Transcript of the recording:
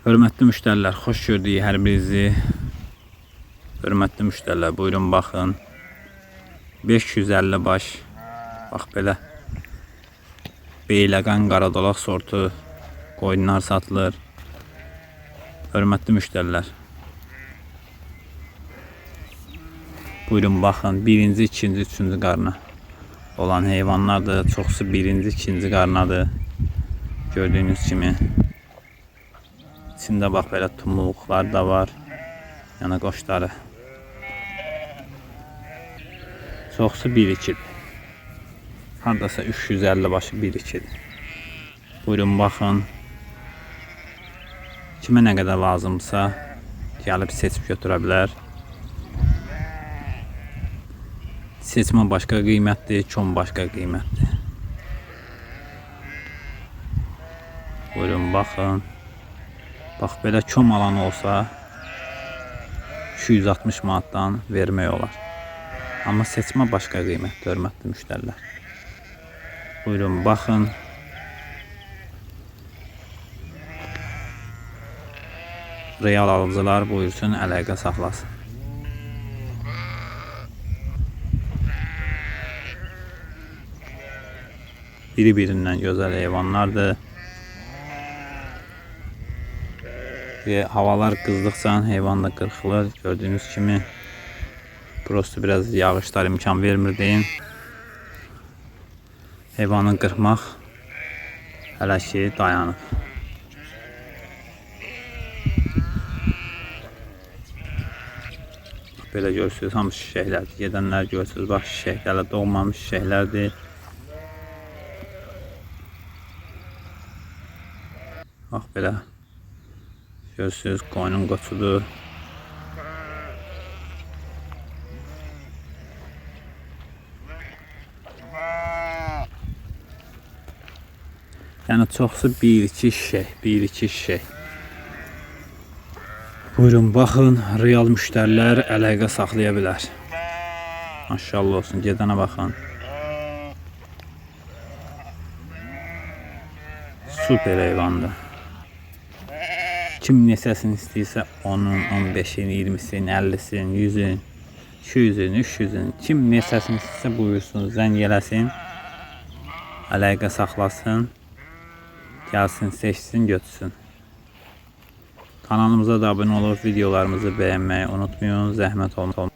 Hörmətli müştərilər, xoş gördük hər birinizi. Hörmətli müştərilər, buyurun baxın. 550 baş. Bax belə. Beyləqan qaradolaq sortu qoyunlar satılır. Hörmətli müştərilər. Buyurun baxın, birinci, ikinci, üçüncü qarna olan heyvanlardır. Çoxsu birinci, ikinci qarnadır. Gördüyünüz kimi. İçində bax belə tumluqlar da var. Yəni qoşları. Çoxsu 1-2-dir. Hardasa 350 başı 1-2-dir. Buyurun baxın. Kimə nə qədər lazımsa gəlib seçib götürə bilər. Seçmə başqa qiymətdir, çom başqa qiymətdir. Buyurun baxın. Bax belə çom alan olsa 260 manatdan vermək olar. Amma seçmə başqa qiymətdir, hörmətli müştərilər. Buyurun baxın. Real alıcılar buyursun, əlaqə saxlasın. Biri-birindən gözəl heyvanlardır. Ve havalar kızdıkça heyvan da qırxılır. Gördüğünüz kimi prosto biraz yağışlar imkan vermir deyin. Heyvanı qırxmaq hələ ki dayanıb. Belə görürsünüz, hamı şişəklərdir. Gedənlər görürsünüz, bax şişəklərlə doğmamış şişəklərdir. Bax belə. Görürsünüz, qoyunun qoçudur. Yəni çoxsu 1-2 şişək, 1-2 şişək. Buyurun baxın, real müştərilər əlaqə saxlaya bilər. Maşallah olsun, gedənə baxın. Super heyvandır. Kim nesəsini istəyirsə onun 15-in, 20-sin, 50-sin, 100-ün, 200-ün, 300-ün kim nesəsini istəyirsə buyursun, zəng eləsin. Əlaqə saxlasın. Gəlsin, seçsin, götürsün. Kanalımıza da abunə olub videolarımızı bəyənməyi unutmayın. Zəhmət olmaz.